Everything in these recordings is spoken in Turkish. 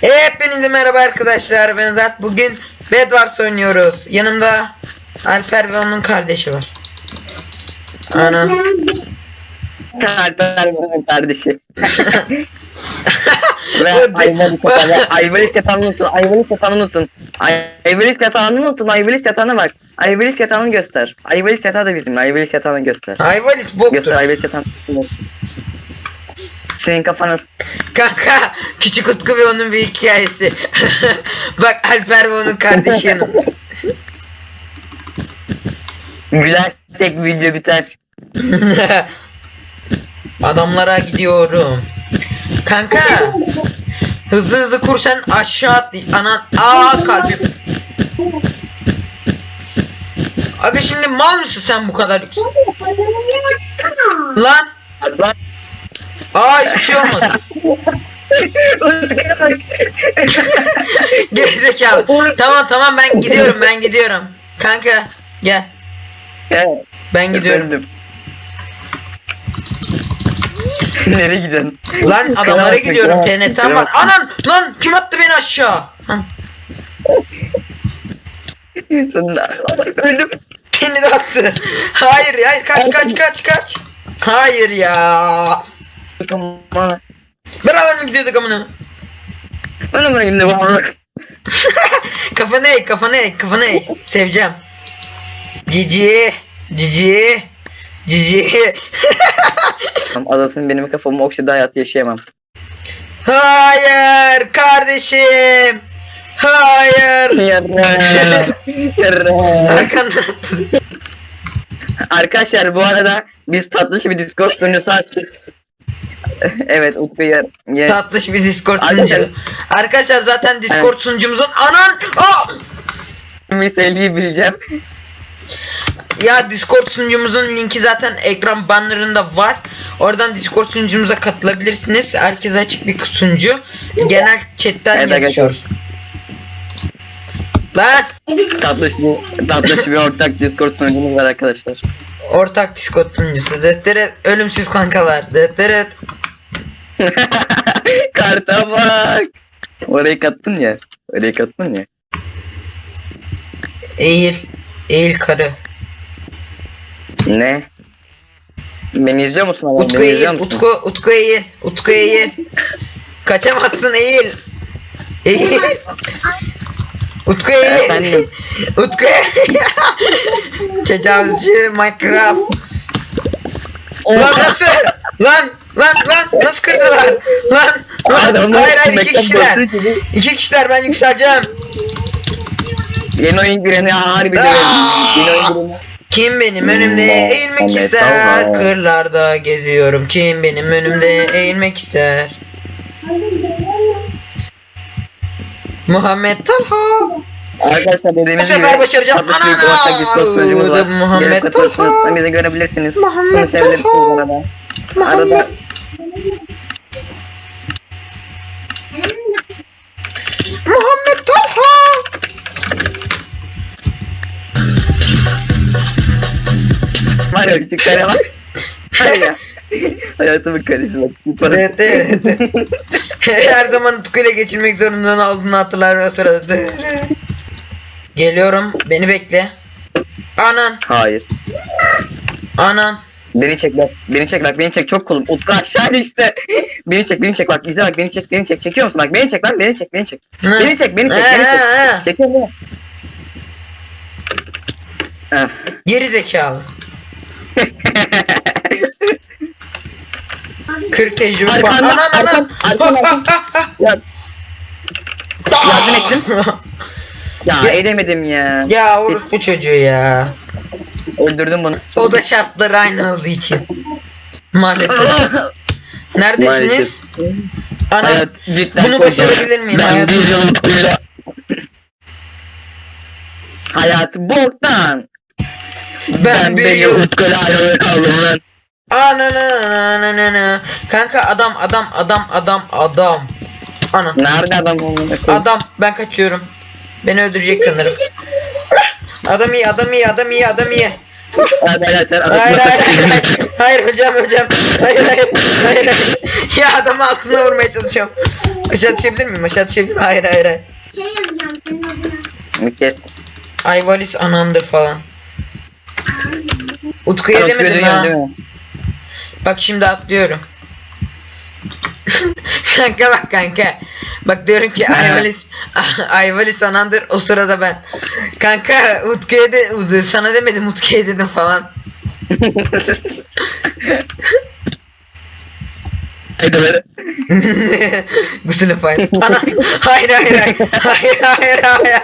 Hepinize merhaba arkadaşlar ben Zat. Bugün Bedwars oynuyoruz. Yanımda Alper ve onun kardeşi var. Ana. Alper benim kardeşi. Ve Ayvalis yatağını, Ayvalis yatağını unutun, Ayvalis yatağını unutun. Ay- Ayvalis yatağını unutun, Ayvalis yatağına bak. Ayvalis yatağını göster. Ayvalis yatağı da bizim, Ayvalis yatağını göster. Ayvalis boktur Göster Ayvalis yatağını. Senin kafana Kanka küçük Utku ve onun bir hikayesi Bak Alper ve onun kardeşi yanımda gülersek video biter. Adamlara gidiyorum Kanka. Hızlı hızlı kur sen aşağı at Anan aa kalbim. Aga şimdi mal mısın sen bu kadar yüksek? Lan. Lan Aa hiçbir şey olmadı. Gerizekalı. Tamam tamam ben gidiyorum ben gidiyorum. Kanka gel. Evet, ben gidiyorum. Efendim. Nereye gidiyorsun? Lan adamlara Krem gidiyorum atın, TNT'm var. Anan! Lan kim attı beni aşağı? Sen de- Öldüm. Beni de attı. Hayır hayır kaç kaç kaç kaç. Hayır ya. Bana. Beraber mi gidiyorduk amına. Bana bırak şimdi bana. Kafanı eğ kafanı eğ kafanı eğ Seveceğim. Cici Cici Cici Adasın benim kafamı okşadı hayatı yaşayamam. Hayır kardeşim Hayır attı Arkadaşlar bu arada biz tatlış bir Discord sunucusu açtık. evet Utku yer. yer. Tatlış bir Discord Arkadaşlar- sunucu. Arkadaşlar zaten Discord sunucumuzun anan Aa! Sevgiyi bileceğim. Ya Discord sunucumuzun linki zaten ekran bannerında var. Oradan Discord sunucumuza katılabilirsiniz. Herkese açık bir sunucu. Genel chatten Evet yazışıyoruz. Lan Tatlış bir, tatlış bir ortak Discord sunucumuz var arkadaşlar. ortak Discord sunucusu. Dötteret ölümsüz kankalar. Dötteret. Karta bak. Orayı kattın ya. Orayı kattın ya. Eğil. Eğil karı. Ne? Beni izliyor musun abi? Utku Beni eğil. musun? Utku, Utku eğil. Utku eğil. Kaçamazsın eğil. Eğil. Utku eğil. Efendim. Utku Tecavüzcü Minecraft Lan nasıl? Lan lan lan nasıl kırdılar? Lan lan Adamlar hayır hayır iki kişiler gibi. İki kişiler ben yükseleceğim Yeni oyun gireni harbi Aa! diyorum. Yeni oyun gireni. Kim benim önümde Hmm, eğilmek ister. Kırlarda geziyorum Kim benim önümde eğilmek ister Muhammed Talha Arkadaşlar dediğimiz Bu gibi sefer başaracağım. tatlış bir Ana! ortak Discord sunucumuz var. Muhammed Gelip katılırsınız. Talha. Bizi görebilirsiniz. Muhammed Konuşabilirsiniz Talha. arada. Arada Muhammed ya küçük kare var. Var ya. Hayatımın karesi bak. Evet evet. Her zaman Utku'yla geçirmek zorunda olduğunu hatırlar ve o sırada. Geliyorum. Beni bekle. Anan. Hayır. Anan. Beni çek bak. Beni çek bak. Beni çek çok kolum. Utku aşağı işte. Beni çek. Beni çek bak. İzle bak. Beni çek. Beni çek. Çekiyor musun? Bak beni çek bak. Beni çek. Beni çek. Hı. Beni çek. Beni çek. Beni çek. Çekiyor mu? Ah. Geri zekalı. 40 tecrübe var. Arkandan, Anan anan. arkan, arkan, ya, Yardım ettim. ya edemedim ya. ya orospu çocuğu ya. Öldürdüm bunu. O da şartları aynı olduğu için. Maalesef. Neredesiniz? Maalesef. Ana. Hayat cidden Bunu korkunç. başarabilir miyim? Ben Hayat- bir yıl. Hayatı boktan. Ben bir yıl- utkuyla ayrılık kaldım lan. Ananı Kanka adam adam adam adam adam. Ana. Nerede adam olmadı? Adam ben kaçıyorum. Beni öldürecek sanırım. Adam iyi adam iyi adam iyi adam iyi. Adam Hayır nasıl hayır hayır. Hayır hocam hocam. Hayır hayır. Hayır hayır. Ya adamı altına vurmaya çalışıyorum. Aşağı düşebilir miyim? Aşağı düşebilir miyim? Hayır hayır hayır. Şey yazacağım senin adına. Bir kez. Ayvalis anandır falan. Edemedim duyuyorsun ha. değil mi? Bak şimdi atlıyorum. kanka bak kanka. Bak diyorum ki Ayvalis Ayvalis anandır o sırada ben. Kanka Utku'ya de sana demedim Utku'ya dedim falan. Haydi böyle. Bu sınıf hayır. Hayır hayır hayır. Hayır hayır hayır.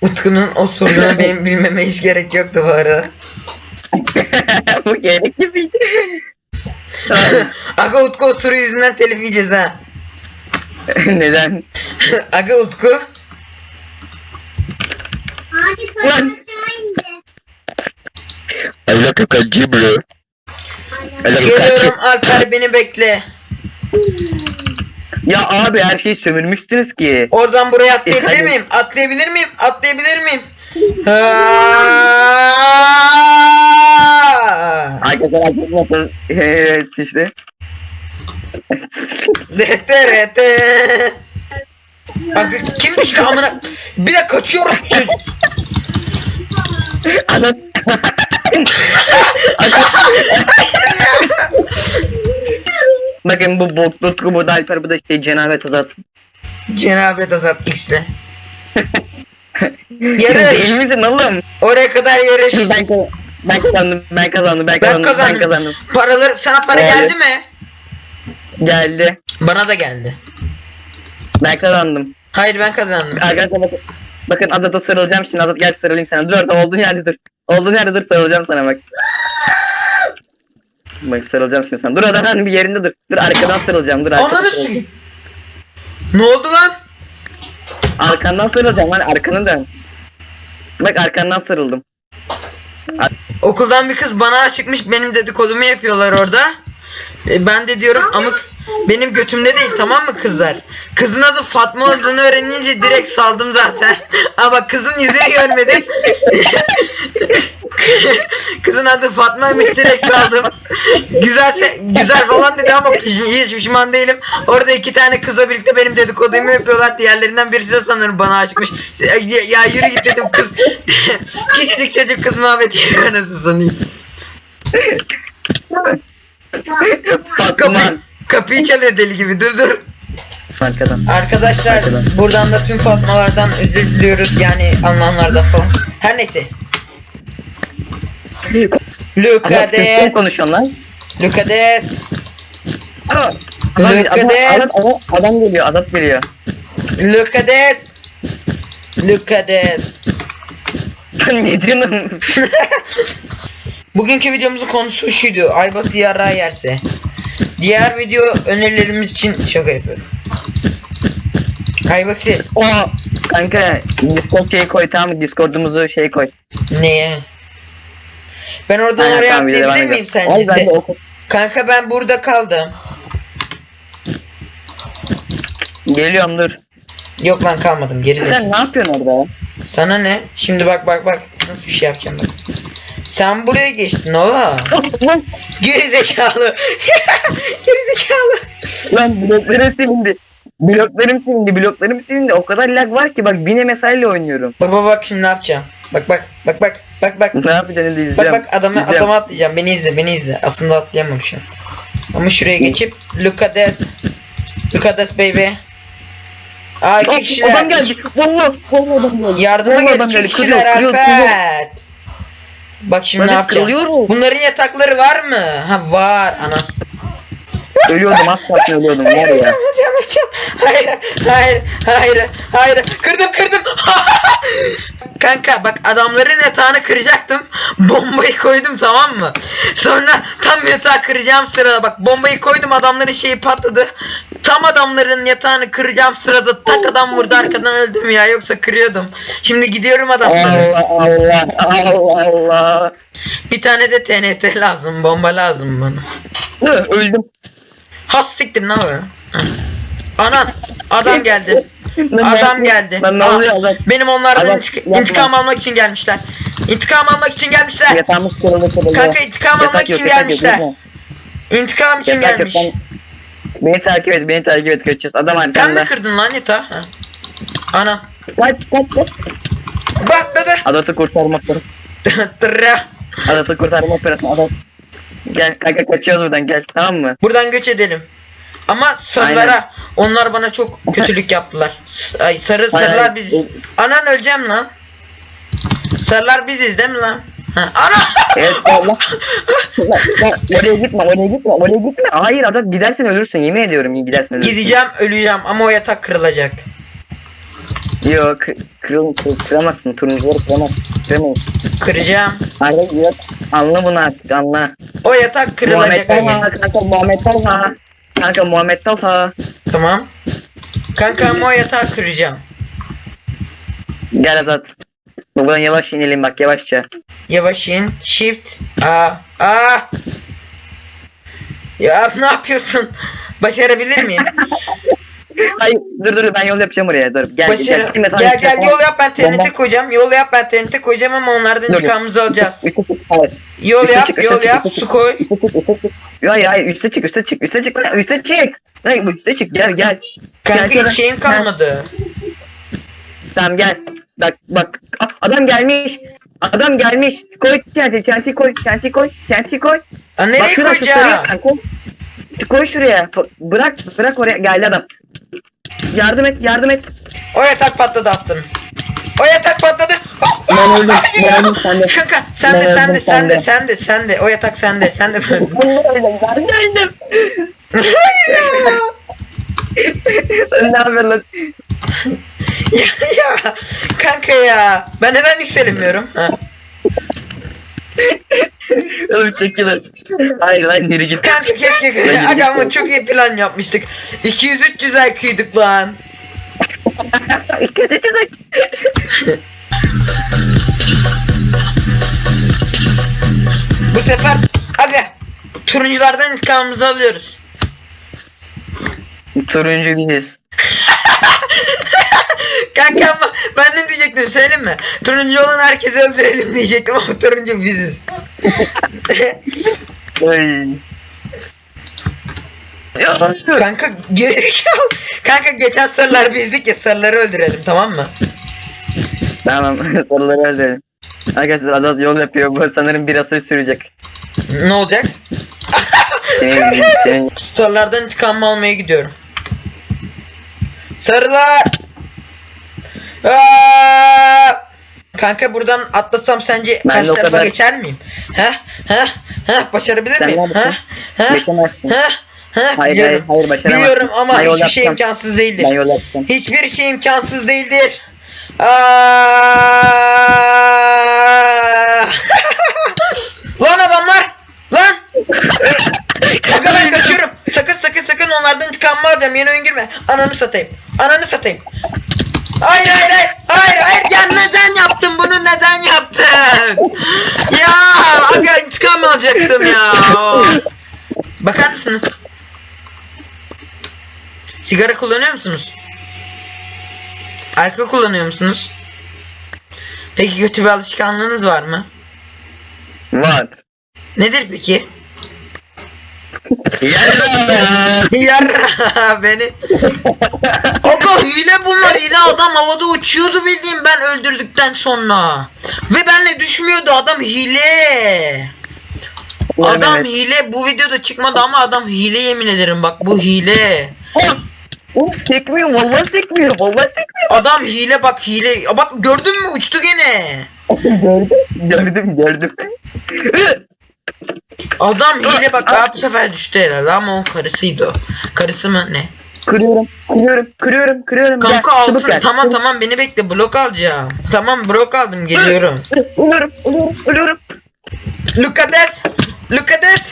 Utku'nun o sorunu benim bilmeme hiç gerek yoktu bu arada. Bu gerekli miydi? Aga Utku o soru yüzünden telif yiyeceğiz ha. Neden? Aga Utku. Hadi sonra Lan. Öyle kakacı bro. Öyle Geliyorum Alper beni bekle. Ya abi her şeyi sömürmüşsünüz ki. Oradan buraya atlayabilir Efendim? miyim? Atlayabilir miyim? Atlayabilir miyim? Ha! Arkadaşlar artık nasıl sıçtı? Rete rete. Aga kim düştü amına? Bir de kaçıyorum. Adam. Bakın bu bok Tutku burada Alper bu da şey cenabet azat. Cenabet Azat X'le. Yarış. Değil misin oğlum? Oraya kadar yarış. Ben, kazandım, ben kazandım, ben kazandım, ben Ben kazandım, ben kazandım. Paraları sana para Evet. geldi mi? Geldi. Bana da geldi. Ben kazandım. Hayır ben kazandım. Arkadaşlar bakın. Bakın Azat'a sarılacağım şimdi. Azat gel sarılayım sana. Dur orada olduğun yerde dur. Olduğun yerde dur sarılacağım sana bak. Bak sarılacağım şimdi sana. Dur oradan bir yerinde dur. Dur arkadan sarılacağım. Dur arkadan Ananı sarılacağım. s- Ne oldu lan? Arkandan sarılacağım lan arkanı dön. Bak arkandan sarıldım. Okuldan bir kız bana aşıkmış benim dedikodumu yapıyorlar orada. E, ben de diyorum amık benim götümde değil tamam mı kızlar? Kızın adı Fatma olduğunu öğrenince direkt saldım zaten. Ama kızın yüzünü görmedim. kızın adı Fatma'ymış direkt saldım. Güzelse güzel falan dedi ama hiç pişman değilim. Orada iki tane kızla birlikte benim dedikodumu yapıyorlar. Diğerlerinden birisi de sanırım bana aşıkmış. Ya, ya yürü git dedim kız. Küçücük çocuk kız muhabbeti yapıyor nasıl sanayım. Fatma. Kapı, kapıyı çalıyor deli gibi dur dur. Arkadan. Arkadaşlar Arkadan. buradan da tüm Fatmalardan özür diliyoruz yani anlamlarda falan. Her neyse. This. konuşuyorsun lan? Aa, Adam, Look adam, geliyor, Azat geliyor. At this. ne diyorsun? Bugünkü videomuzun konusu şuydu. Aybası yara yerse. Diğer video önerilerimiz için şaka yapıyorum. Aybası o kanka Discord şeyi koy tamam mı? Discord'umuzu şey koy. neye? Ben oradan Aynen, oraya tamam, bir de bana atlayabilir miyim sence? Ay ben de oku. Kanka ben burada kaldım. Geliyorum dur. Yok ben kalmadım geri. Sen ne yapıyorsun orada? Sana ne? Şimdi bak bak bak nasıl bir şey yapacağım bak. Sen buraya geçtin ola. Lan, Geri zekalı. geri zekalı. lan bloklarım silindi. Bloklarım silindi, bloklarım silindi. O kadar lag var ki bak Bine mesaiyle oynuyorum. Bak bak şimdi ne yapacağım? Bak bak bak bak bak bak. Ne yapacaksın izleyeceğim. Bak bak adamı İzleyeceğim. adama atlayacağım. Beni izle beni izle. Aslında atlayamam şu an. Ama şuraya geçip look at that. Look at that baby. Aa iki kişiler. Adam geldi. Vallahi, vallahi adam geldi. Yardıma Vallahi gel adam geldi. Kırıyor, kırıyor, kırıyor. Bak şimdi ne Böyle yapacağım? kırılıyor. Bunların yatakları var mı? Ha var ana. Ölüyordum az kalsın ölüyordum var ya. Hayır hayır hayır hayır. Kırdım kırdım. Kanka bak adamların yatağını kıracaktım. Bombayı koydum tamam mı? Sonra tam yatağı kıracağım sırada bak bombayı koydum adamların şeyi patladı. Tam adamların yatağını kıracağım sırada tak adam vurdu arkadan öldüm ya yoksa kırıyordum. Şimdi gidiyorum adamlara. Allah Allah Allah Allah. Bir tane de TNT lazım bomba lazım bana. Öldüm. Has siktir ne? Hı. Anan adam geldi. Adam geldi. Lan ne Aa, oluyor Azat? Benim onlardan Adam, intik- yapma. intikam almak için gelmişler. İntikam almak için gelmişler. Yatağımız kırıldı kırıldı. Kanka intikam almak yok, için yok, gelmişler. yapma. İntikam için Yatak yok, gelmiş. ben- Beni takip et, beni takip et kaçacağız. Adam Sen mi arkanda. kırdın lan? Ha. Ana. Kaç kaç kaç. Bak dede. Adat'ı kurtarma operasyonu. Tırra. Adat'ı kurtarma operasyonu. Adat. Gel kanka kaçıyoruz buradan gel tamam mı? Buradan göç edelim. Ama sarılara onlar bana çok kötülük yaptılar. Ay sarı sarılar biziz. Anan öleceğim lan. Sarılar biziz değil mi lan? Ha. Ana! Evet lan. Lan, oraya gitme oraya gitme oraya gitme. Hayır Adat gidersen ölürsün yemin ediyorum gidersen ölürsün. Gideceğim öleceğim ama o yatak kırılacak. Yok kırıl, kır, kıramazsın turuncuları kıramazsın. Kıramayız. Kıracağım. Arda yok anla bunu artık anla. O yatak kırılacak. Muhammed. Talha kanka Muhammed Talha. Kanka Muhammed Talha. Tamam. Kanka ama o yatağı kıracağım. Gel Azat. Buradan yavaş inelim bak yavaşça. Yavaş in. Shift. Aa. Aa. Ya ne yapıyorsun? Başarabilir miyim? Hayır dur dur ben yol yapacağım oraya dur. Gel Başarı. gel. Gel Gel gel yol yap ben TNT Bomba. koyacağım. Yol yap ben TNT koyacağım ama onlardan Dur. intikamımızı alacağız. Üste çık. Hayır. Yol Üste yap, çık, yol çık, yap, üste su çık. koy. Üste çık üste çık. Hayır hayır üste çık üste çık üste çık lan, üste çık. Hayır bu üste çık gel gel. Kanka Gel, hiç şeyim kalmadı. Tamam gel. Bak bak adam gelmiş. Adam gelmiş. Koy TNT TNT koy TNT koy TNT koy. Aa, Bak nereye şuraya, şu sarıya koyacağım? Şu Koy şuraya. Bırak bırak oraya geldi adam. Yardım et yardım et. O yatak patladı aslında. O yatak patladı. Ben öldüm, ben öldüm, sen de. Kanka sen de sen de sen de sen de sen de o yatak sende sen de ben öldüm. Ben öldüm ben de öldüm. Hayır ya. ne yapıyorsun lan? ya ya kanka ya ben neden yükselemiyorum? Ha. Oğlum çekilin. Hayır lan geri git. Kanka keşke aga ama çok iyi plan yapmıştık. 200-300 IQ'yduk lan. Kötü çizek. Bu sefer aga turunculardan intikamımızı alıyoruz. Turuncu biziz. Kanka diyecektim söyleyeyim mi? Turuncu olan herkesi öldürelim diyecektim ama turuncu biziz. Ay. Ya. Kanka geri Kanka geçen sarılar bizdik ya sarıları öldürelim tamam mı? Tamam soruları öldürelim. Arkadaşlar Azat yol yapıyor. Bu sanırım bir asır sürecek. Ne olacak? Senin, senin Sarılardan intikam almaya gidiyorum. Sarılar! Aa! Kanka buradan atlasam sence Ben karşı tarafa kadar- geçer miyim? He? He? He? Başarabilir Sen miyim? Neredesin? He? geçemezsin. He? He? Hayır Biliyorum. hayır hayır başaramazsın. Biliyorum ama Ben yol hiçbir şey imkansız değildir. Ben yol yapacağım. Hiçbir şey imkansız değildir. Aa! Lan adamlar! Lan! Kanka ben kaçıyorum. Sakın sakın sakın onlardan intikamımı alacağım. Yeni oyun girme. Ananı satayım. Ananı satayım. Hayır. Hayır Ya aga intikam alacaktım ya. Bakar mısınız? Sigara kullanıyor musunuz? Alkol kullanıyor musunuz? Peki kötü bir alışkanlığınız var mı? Var. Nedir peki? Yarra. Yarra beni. Aga hile bunlar hile adam havada uçuyordu bildiğim ben öldürdükten sonra. Ve benle düşmüyordu adam hile. Adam Evet. hile bu videoda çıkmadı ama adam hile yemin ederim bak bu hile. Oğlum sekmiyor vallahi sekmiyor vallahi sekmiyor. Adam hile bak hile. Bak gördün mü uçtu gene. gördüm gördüm gördüm. Adam hile bak daha bu sefer düştü herhalde ama o karısıydı o. Karısı mı ne? Kırıyorum kırıyorum kırıyorum kırıyorum. Kanka Gel, altın gel. tamam Çabuk. tamam beni bekle blok alacağım. Tamam blok aldım geliyorum. Ölüyorum ölüyorum ölüyorum. Look at this. Look at this.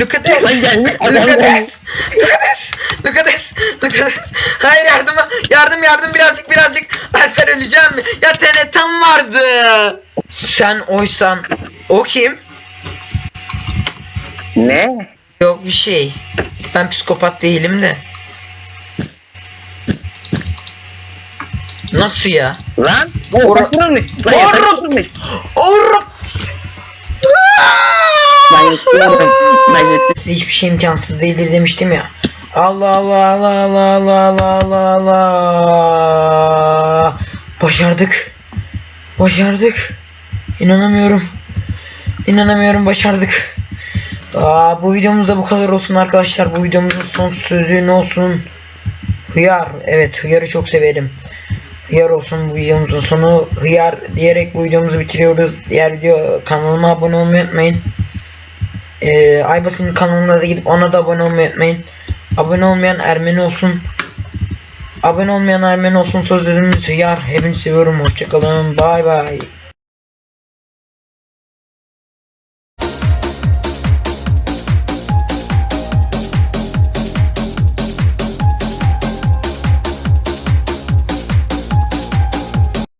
Look at this. Look at this. Look at this. Look at this. Look at this. Hayır yardım yardım yardım birazcık birazcık. Alper öleceğim mi? Ya TNT'm vardı. Sen oysan o kim? Ne? Yok bir şey. Ben psikopat değilim de. Nasıl ya? Lan. Or- Yatak kırılmış. Lan Or- yatak kırılmış. Or Ben yaşıyorum. Ben yaşıyorum. Size hiçbir şey imkansız değildir demiştim ya. Allah Allah Allah Allah Allah Allah Allah Allah. Başardık. Başardık. İnanamıyorum. İnanamıyorum başardık. Aa, bu videomuz da bu kadar olsun arkadaşlar. Bu videomuzun son sözü ne olsun? Hıyar. Evet hıyarı çok severim. Hıyar olsun bu videomuzun sonu. Hıyar diyerek bu videomuzu bitiriyoruz. Diğer video kanalıma abone olmayı unutmayın. Ee, Aybas'ın kanalına da gidip ona da abone olmayı unutmayın. Abone olmayan Ermeni olsun. Abone olmayan Ermeni olsun sözlerimiz hıyar. Hepinizi seviyorum. Hoşçakalın. Bay bay.